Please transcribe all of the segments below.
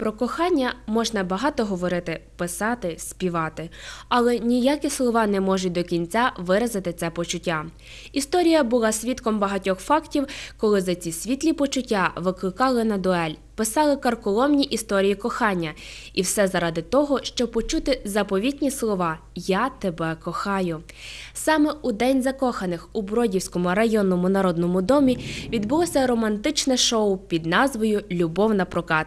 Про кохання можна багато говорити, писати, співати, але ніякі слова не можуть до кінця виразити це почуття. Історія була свідком багатьох фактів, коли за ці світлі почуття викликали на дуель, писали карколомні історії кохання, і все заради того, щоб почути заповітні слова Я тебе кохаю. Саме у День закоханих у Бродівському районному народному домі відбулося романтичне шоу під назвою Любов на прокат.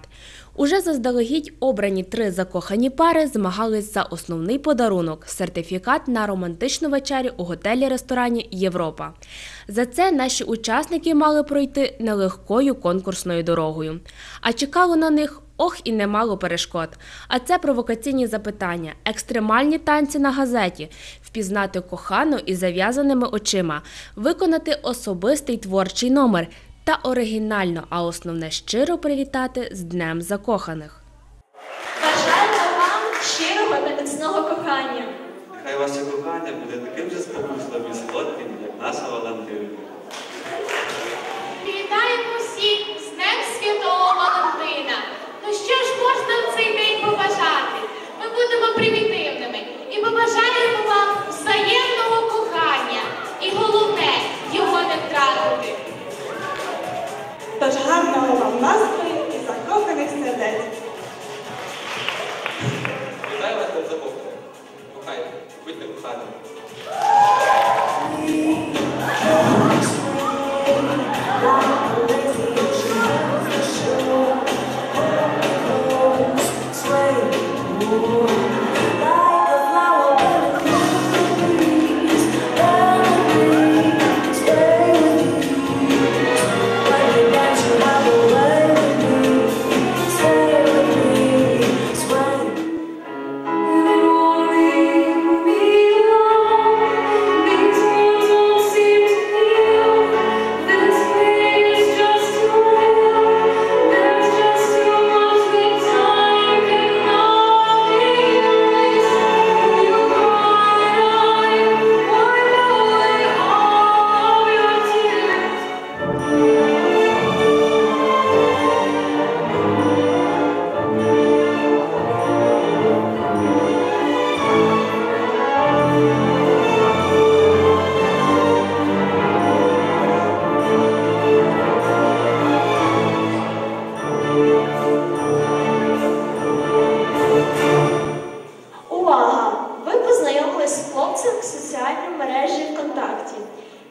Уже заздалегідь обрані три закохані пари змагались за основний подарунок сертифікат на романтичну вечерю у готелі-ресторані Європа. За це наші учасники мали пройти нелегкою конкурсною дорогою. А чекало на них ох і немало перешкод. А це провокаційні запитання, екстремальні танці на газеті, впізнати кохану із зав'язаними очима, виконати особистий творчий номер та оригінально, а основне щиро привітати з Днем закоханих. Бажаю вам щирого та міцного кохання. Хай ваше кохання буде таким же спокусливим і солодким, як наша Валентина. Вітаємо всіх з Днем Святого Валентина.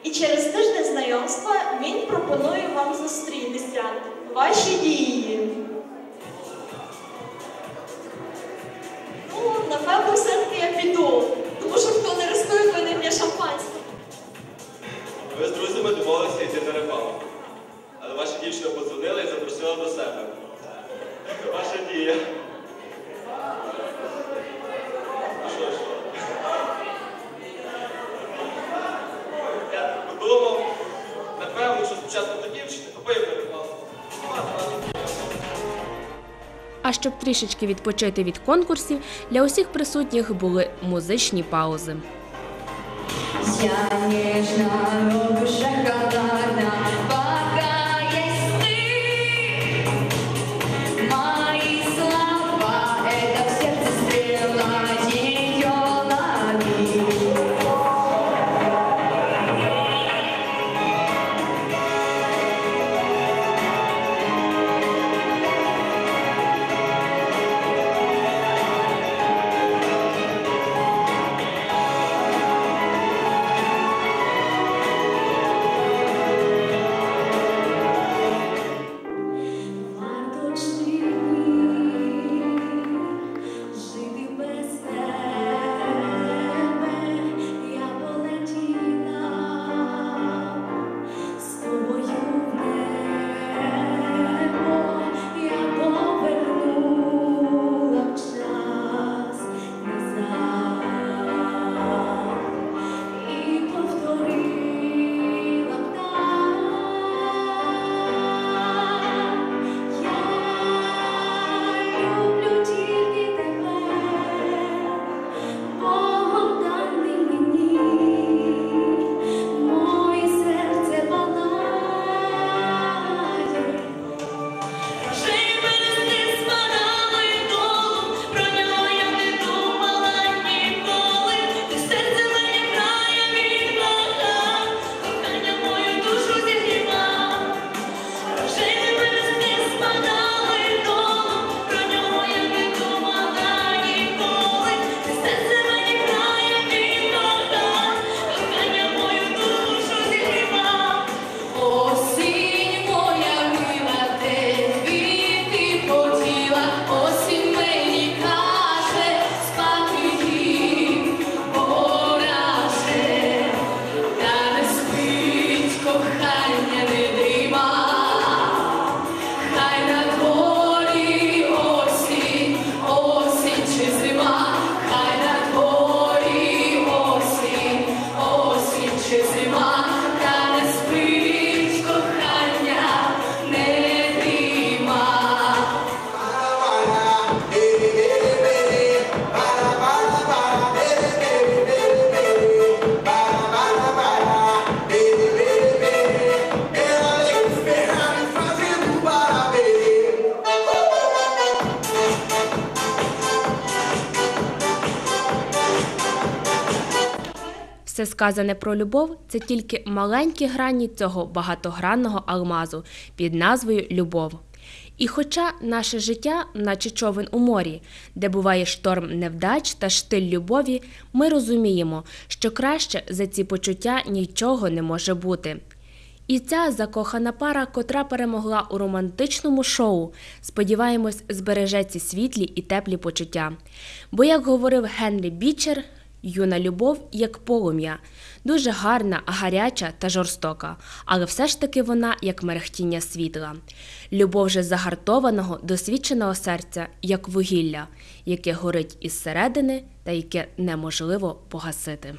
І через тиждень знайомства він пропонує вам зустрітися. Ваші дії. Щоб трішечки відпочити від конкурсів, для усіх присутніх були музичні паузи. Я нежно Все сказане про любов це тільки маленькі грані цього багатогранного алмазу під назвою Любов. І хоча наше життя, наче човен у морі, де буває шторм невдач та штиль любові, ми розуміємо, що краще за ці почуття нічого не може бути. І ця закохана пара, котра перемогла у романтичному шоу, сподіваємось, збереже ці світлі і теплі почуття. Бо, як говорив Генрі Бічер, юна любов як полум'я, дуже гарна, гаряча та жорстока, але все ж таки вона як мерехтіння світла. Любов же загартованого, досвідченого серця, як вугілля, яке горить із середини та яке неможливо погасити.